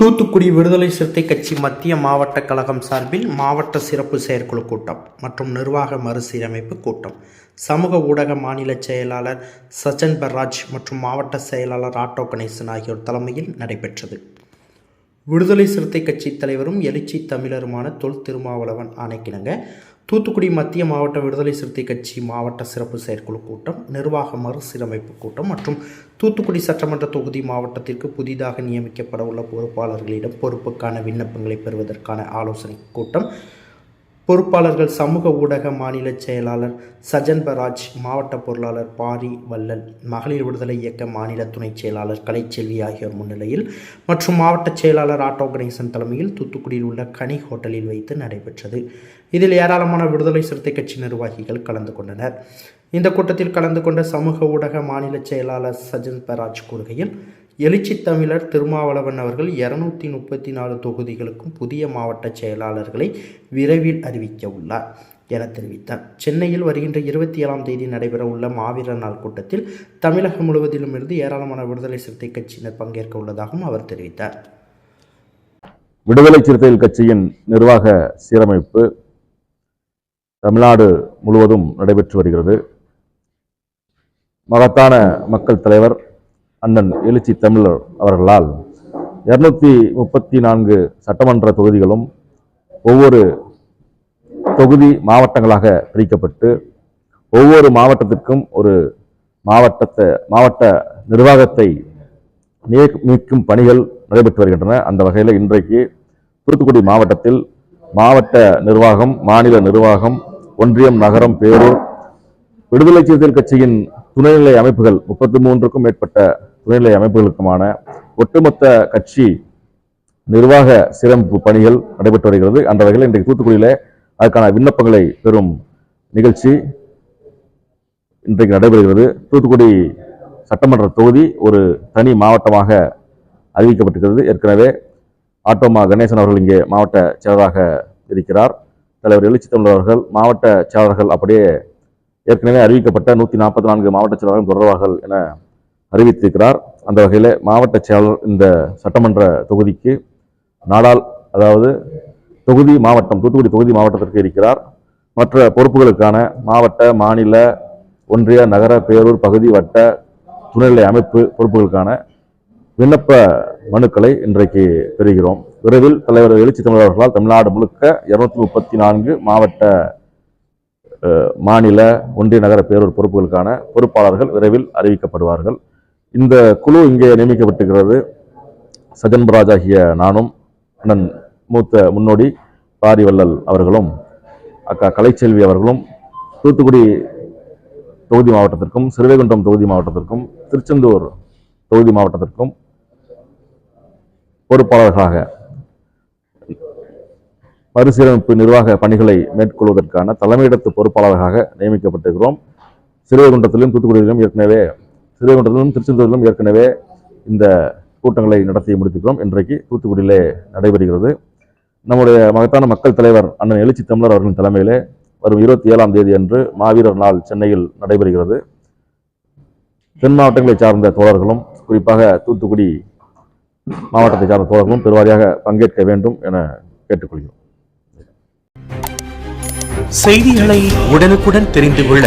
தூத்துக்குடி விடுதலை சிறுத்தை கட்சி மத்திய மாவட்ட கழகம் சார்பில் மாவட்ட சிறப்பு செயற்குழு கூட்டம் மற்றும் நிர்வாக மறுசீரமைப்பு கூட்டம். சமூக ஊடக மாநில செயலாளர் சஜன் பர்ராஜ் மற்றும் மாவட்ட செயலாளர் ஆட்டோ கணேசன் ஆகியோர் தலைமையில் நடைபெற்றது. விடுதலை சிறுத்தை கட்சி தலைவரும் எழுச்சி தமிழருமான தொல் திருமாவளவன் ஆணைக்கிணங்க தூத்துக்குடி மத்திய மாவட்ட விடுதலை சிறுத்தை கட்சி மாவட்ட சிறப்பு செயற்குழு கூட்டம் நிர்வாக மறுசீரமைப்பு கூட்டம் மற்றும் தூத்துக்குடி சட்டமன்ற தொகுதி மாவட்டத்திற்கு புதிதாக நியமிக்கப்பட உள்ள பொறுப்பாளர்களிடம் பொறுப்புக்கான விண்ணப்பங்களை பெறுவதற்கான ஆலோசனை கூட்டம் பொறுப்பாளர்கள் சமூக ஊடக மாநில செயலாளர் சஜன் பராஜ் மாவட்ட பொருளாளர் பாரி வல்லல் மகளிர் விடுதலை இயக்க மாநில துணைச் செயலாளர் கலைச்செல்வி ஆகியோர் முன்னிலையில் மற்றும் மாவட்ட செயலாளர் ஆட்டோ கணேசன் தலைமையில் தூத்துக்குடியில் உள்ள கனி ஹோட்டலில் வைத்து நடைபெற்றது. இதில் ஏராளமான விடுதலை சிறுத்தை கட்சி நிர்வாகிகள் கலந்து கொண்டனர். இந்த கூட்டத்தில் கலந்து கொண்ட சமூக ஊடக மாநில செயலாளர் சஜன் பராஜ் கூறுகையில் எழுச்சி தமிழர் திருமாவளவன் அவர்கள் இருநூத்தி முப்பத்தி நாலு தொகுதிகளுக்கும் புதிய மாவட்ட செயலாளர்களை விரைவில் அறிவிக்க உள்ளார் என தெரிவித்தார். சென்னையில் வருகின்ற இருபத்தி ஏழாம் தேதி நடைபெற உள்ள மாவீரர் நாள் கூட்டத்தில் தமிழகம் முழுவதிலும் இருந்து ஏராளமான விடுதலை சிறுத்தை கட்சியினர் பங்கேற்க உள்ளதாகவும் அவர் தெரிவித்தார். விடுதலை சிறுத்தைகள் கட்சியின் நிர்வாக சீரமைப்பு தமிழ்நாடு முழுவதும் நடைபெற்று வருகிறது. மகத்தான மக்கள் தலைவர் அண்ணன் எழுச்சி தமிழர் அவர்களால் இரநூத்தி முப்பத்தி நான்கு சட்டமன்ற தொகுதிகளும் ஒவ்வொரு தொகுதி மாவட்டங்களாக பிரிக்கப்பட்டு ஒவ்வொரு மாவட்டத்திற்கும் ஒரு மாவட்டத்தை மாவட்ட நிர்வாகத்தை நியமிக்கும் பணிகள் நடைபெற்று வருகின்றன. அந்த வகையில் இன்றைக்கு தூத்துக்குடி மாவட்டத்தில் மாவட்ட நிர்வாகம் மாநில நிர்வாகம் ஒன்றியம் நகரம் பேரூர் விடுதலை சிறுத்தைகள் கட்சியின் துணைநிலை அமைப்புகள் முப்பத்தி மூன்றுக்கும் மேற்பட்ட துணைநிலை அமைப்புகளுக்குமான ஒட்டுமொத்த கட்சி நிர்வாக சிறப்பு பணிகள் நடைபெற்று வருகிறது. அந்த வகையில் இன்றைக்கு தூத்துக்குடியில் அதற்கான விண்ணப்பங்களை பெறும் நிகழ்ச்சி இன்றைக்கு நடைபெறுகிறது. தூத்துக்குடி சட்டமன்ற தொகுதி ஒரு தனி மாவட்டமாக அறிவிக்கப்பட்டிருக்கிறது. ஏற்கனவே ஆட்டோமா கணேசன் அவர்கள் இங்கே மாவட்ட செயலராக இருக்கிறார். தலைவர் எழுச்சி தமிழர் அவர்கள் மாவட்ட செயலர்கள் அப்படியே ஏற்கனவே அறிவிக்கப்பட்ட நூற்றி நாற்பத்தி நான்கு மாவட்ட செயலர்கள் தொடர்வார்கள் என அறிவித்திருக்கிறார். அந்த வகையில் மாவட்ட செயலாளர் இந்த சட்டமன்ற தொகுதிக்கு நாடாள் அதாவது தொகுதி மாவட்டம் தூத்துக்குடி தொகுதி மாவட்டத்திற்கு இருக்கிறார். மற்ற பொறுப்புகளுக்கான மாவட்ட மாநில ஒன்றிய நகர பேரூர் பகுதி வட்ட துணைநிலை அமைப்பு பொறுப்புகளுக்கான விண்ணப்ப மனுக்களை இன்றைக்கு பெறுகிறோம். விரைவில் தலைவர் எழுச்சி தமிழர்களால் தமிழ்நாடு முழுக்க இருநூத்தி முப்பத்தி நான்கு மாவட்ட மாநில ஒன்றிய நகர பேரூர் பொறுப்புகளுக்கான பொறுப்பாளர்கள் விரைவில் அறிவிக்கப்படுவார்கள். இந்த குழு இங்கே நியமிக்கப்பட்டிருக்கிறது. சஜன்பராஜ் ஆகிய நானும் அண்ணன் மூத்த முன்னோடி பாரிவள்ளல் அவர்களும் அக்கா கலைச்செல்வி அவர்களும் தூத்துக்குடி தொகுதி மாவட்டத்திற்கும் சிறுவைகுண்டம் தொகுதி மாவட்டத்திற்கும் திருச்செந்தூர் தொகுதி மாவட்டத்திற்கும் பொறுப்பாளர்களாக மறுசீரமைப்பு நிர்வாக பணிகளை மேற்கொள்வதற்கான தலைமையிடத்து பொறுப்பாளர்களாக நியமிக்கப்பட்டிருக்கிறோம். சிறுவைகுண்டத்திலும் தூத்துக்குடியிலும் ஏற்கனவே ஸ்ரீவைகுண்டத்திலும் திருச்செந்தூரிலும் ஏற்கனவே இந்த கூட்டங்களை நடத்தி முடித்திருக்கிறோம். இன்றைக்கு தூத்துக்குடியிலே நடைபெறுகிறது. நம்முடைய மகத்தான மக்கள் தலைவர் அண்ணன் எழுச்சி தமிழர் அவர்களின் தலைமையிலே வரும் இருபத்தி ஏழாம் தேதி அன்று மாவீரர் நாள் சென்னையில் நடைபெறுகிறது. தென் மாவட்டங்களை சார்ந்த தோழர்களும் குறிப்பாக தூத்துக்குடி மாவட்டத்தை சார்ந்த தோழர்களும் பெருவாரியாக பங்கேற்க வேண்டும் என கேட்டுக்கொள்கிறோம். செய்திகளை உடனுக்குடன் தெரிந்து கொள்ள